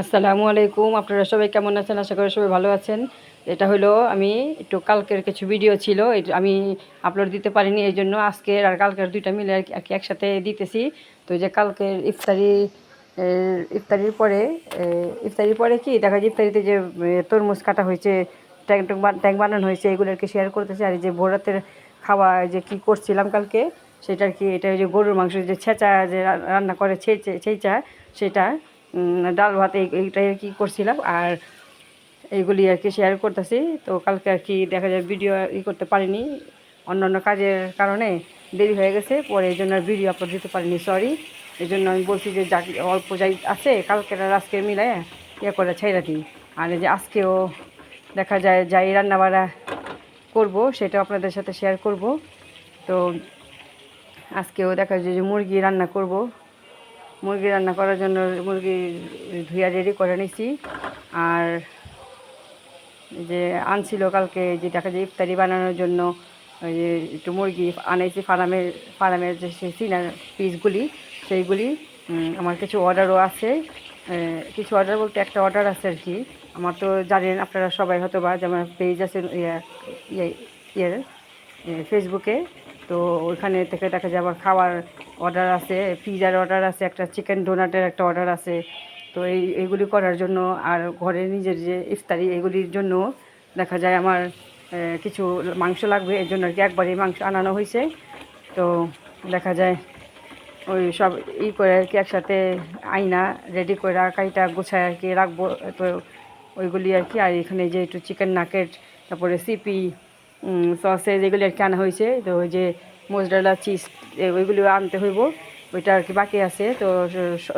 আসসালামু আলাইকুম। আপনারা সবাই কেমন আছেন? আশা করি সবাই ভালো আছেন। এটা হলো আমি একটু কালকের কিছু ভিডিও ছিল। আমি আপলোড দিতে পারিনি, এই জন্য আজকের আর কালকের দুইটা মিলে আর কি- একসাথে দিতেছি। তো যে কালকের ইফতারি ইফতারির পরে ইফতারির পরে কি দেখা যায়, ইফতারিতে যে তরমুজ কাটা হয়েছে, ট্যাং ট্যাং বা- ট্যাং বানানো হয়েছে এগুলো আর কি শেয়ার করতেছি। আর যে ভোরাতের খাওয়া যে কি করছিলাম কালকে, সেটা আর কি, এটা ওই যে গরুর মাংস যে ছেঁচা যে রান্না করে ছেঁচে, ছেঁচা, সেটা ডাল ভাত এই- এইটাই আর কি করছিলাম। আর এইগুলি আর কি শেয়ার করতেছি। তো কালকে আর কি দেখা যায় ভিডিও ই করতে পারিনি। অন্যান্য কাজের কারণে দেরি হয়ে গেছে। পরে এই জন্য ভিডিও আপলোড দিতে পারিনি সরি এই জন্য আমি বলছি যে যা অল্প যাই আছে, কালকের আর আজকে মিলায় ইয়ে করে ছাইরা দিই। আর এই যে আজকেও দেখা যায় যাই রান্নাবাড়া করব সেটা আপনাদের সাথে শেয়ার করব। তো আজকেও দেখা যায় যে মুরগি রান্না করব। মুরগি রান্না করার জন্য মুরগি ধুয়া রেডি করে নিছি। আর যে আনছিল কালকে যে দেখা যায় ইফতারি বানানোর জন্য, ওই যে একটু মুরগি আনাইছি ফার্মের ফার্মের যে সিনার পিসগুলি, সেইগুলি আমার কিছু অর্ডারও আছে। কিছু অর্ডার বলতে একটা অর্ডার আছে আর কি। আমার তো জানেন আপনারা সবাই হয়তো বা যেমন পেজ আছে ইয়ে ইয়ে ফেসবুকে তো ওইখানে থেকে দেখা যায় আবার খাওয়ার অর্ডার আছে, পিজার অর্ডার আছে, একটা চিকেন ডোনাটের একটা অর্ডার আছে। তো এই, এইগুলি করার জন্য আর ঘরে নিজের যে ইফতারি, এগুলির জন্য দেখা যায় আমার কিছু মাংস লাগবে, এর জন্য আর কি একবারই মাংস আনানো হয়েছে। তো দেখা যায় ওই সব ই করে আর কি একসাথে আইনা রেডি করে কাইটা গোছায় আর কি রাখব। তো ওইগুলি আর কি, আর এখানে যে একটু চিকেন নাকেট তারপরে সিপি সসেজ এগুলি আর কি আনা হয়েছে। তো ওই যে মোজডালা চিজ ওইগুলি আনতে হইব। ওইটা আর কি বাকি আছে। তো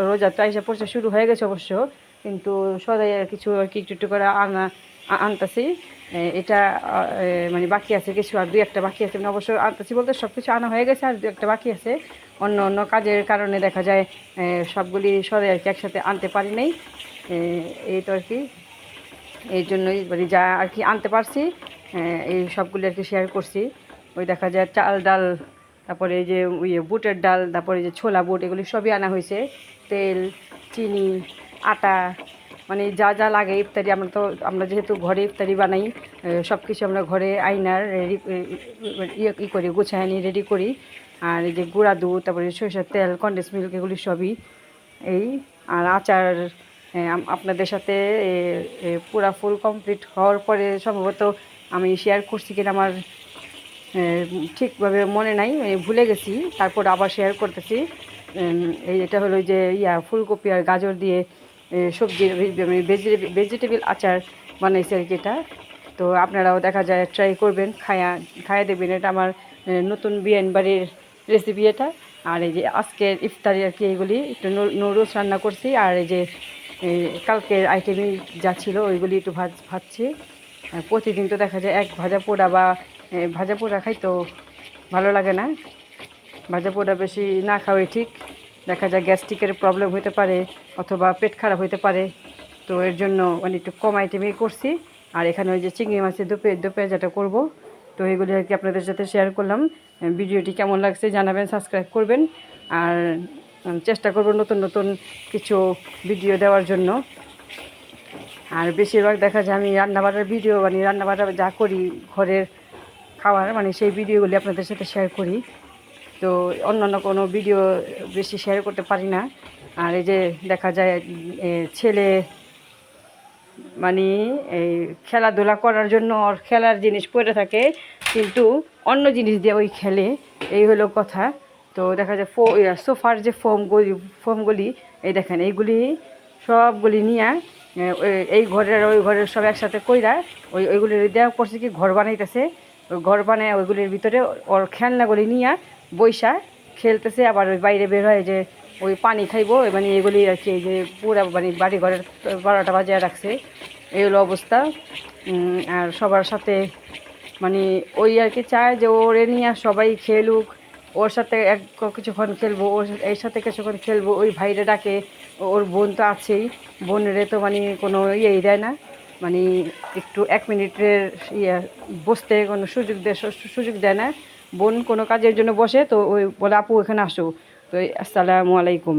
রোজা তো আইসা পড়ছে, শুরু হয়ে গেছে অবশ্য। কিন্তু সদাই আর কিছু আর কি একটু একটু করে আনা আনতাছি। এটা মানে বাকি আছে কিছু আর দুই একটা বাকি আছে। মানে অবশ্য আনতাছি বলতে সব কিছু আনা হয়ে গেছে আর দু একটা বাকি আছে। অন্য অন্য কাজের কারণে দেখা যায় সবগুলি সরে আর কি একসাথে আনতে পারি নাই। এই তো আর কি। এই জন্যই মানে যা আর কি আনতে পারছি। এই সবগুলো আর কি শেয়ার করছি। ওই দেখা যায় চাল ডাল, তারপরে এই যে ইয়ে বুটের ডাল, তারপরে যে ছোলা বুট, এগুলি সবই আনা হয়েছে। তেল, চিনি, আটা মানে যা যা লাগে ইফতারি, আমরা তো, আমরা যেহেতু ঘরে ইফতারি বানাই সব কিছু আমরা ঘরে আইনার রেডি ই করি, গুছায় আনি রেডি করি। আর এই যে গুঁড়া দুধ, তারপরে সরষের তেল কন্ডেন্স মিল্ক এগুলি সবই এই। আর আচার আপনাদের সাথে পুরা ফুল কমপ্লিট হওয়ার পরে সম্ভবত আমি শেয়ার করছি কিনা আমার ঠিকভাবে মনে নাই ভুলে গেছি তারপর আবার শেয়ার করতেছি। এই এটা হলো যে ইয়া ফুলকপি আর গাজর দিয়ে এ, সবজির ভেজিটেবল আচার বানাইছে আর কি এটা। তো আপনারাও দেখা যায় ট্রাই করবেন খায়া খায়া দেখবেন এটা আমার নতুন বিয়ান বাড়ির রেসিপি এটা। আর এই যে আজকের ইফতারি আর কি এগুলি একটু নুডলস রান্না করছি। আর এই যে কালকের আইটেমই যা ছিল ওইগুলি একটু ভাজ ভাজছি। প্রতিদিন তো দেখা যায় এক ভাজা পোড়া বা ভাজা পোড়া খাই তো ভালো লাগে না। ভাজা পোড়া বেশি না খাওয়াই ঠিক। দেখা যায় গ্যাস্ট্রিকের প্রবলেম হতে পারে অথবা পেট খারাপ হতে পারে। তো এর জন্য মানে একটু কম আইটেমই করছি। আর এখানে ওই যে চিংড়ি মাছের দুপে দুপে যেটা করব, তো এগুলি আর কি আপনাদের সাথে শেয়ার করলাম। ভিডিওটি কেমন লাগছে জানাবেন সাবস্ক্রাইব করবেন। আর চেষ্টা করব নতুন নতুন কিছু ভিডিও দেওয়ার জন্য। আর বেশিরভাগ দেখা যায় আমি রান্নাবাড়ার ভিডিও মানে রান্নাবাড়া যা করি ঘরের খাওয়ার মানে সেই ভিডিওগুলি আপনাদের সাথে শেয়ার করি। তো অন্যান্য কোনো ভিডিও বেশি শেয়ার করতে পারি না। আর এই যে দেখা যায় ছেলে মানে এই খেলাধুলা করার জন্য ওর খেলার জিনিস পড়ে থাকে, কিন্তু অন্য জিনিস দিয়ে ওই খেলে, এই হলো কথা। তো দেখা যায় ফো সোফার যে ফোমগুলি ফোমগুলি এই দেখেন, এইগুলি সবগুলি নিয়ে এই ঘরের, ওই ঘরের সব একসাথে কইরা ওই, ওইগুলি দেওয়া করছে কি, ঘর বানাইতেছে। ওই ঘর বানায় ওইগুলির ভিতরে ওর খেলনাগুলি নিয়ে বৈশা খেলতেছে, আবার ওই বাইরে বের হয় যে ওই পানি খাইবো মানে এগুলি আর কি যে পুরা মানে বাড়ি ঘরের বারোটা বাজায় রাখছে। এই হলো অবস্থা। আর সবার সাথে মানে ওই আর কি চায় যে ওরে নিয়ে সবাই খেলুক ওর সাথে এক কিছুক্ষণ খেলব, ওর এর সাথে কিছুক্ষণ খেলব, ওই ভাইরে ডাকে, ওর বোন তো আছেই। বোনেরে তো মানে কোনো ইয়েই দেয় না। মানে একটু এক মিনিটের ইয়ে বসতে কোনো সুযোগ দেয় সুযোগ দেয় না। বোন কোনো কাজের জন্য বসে, তো ওই বলে, আপু, এখানে আসো। তো আসসালামু আলাইকুম।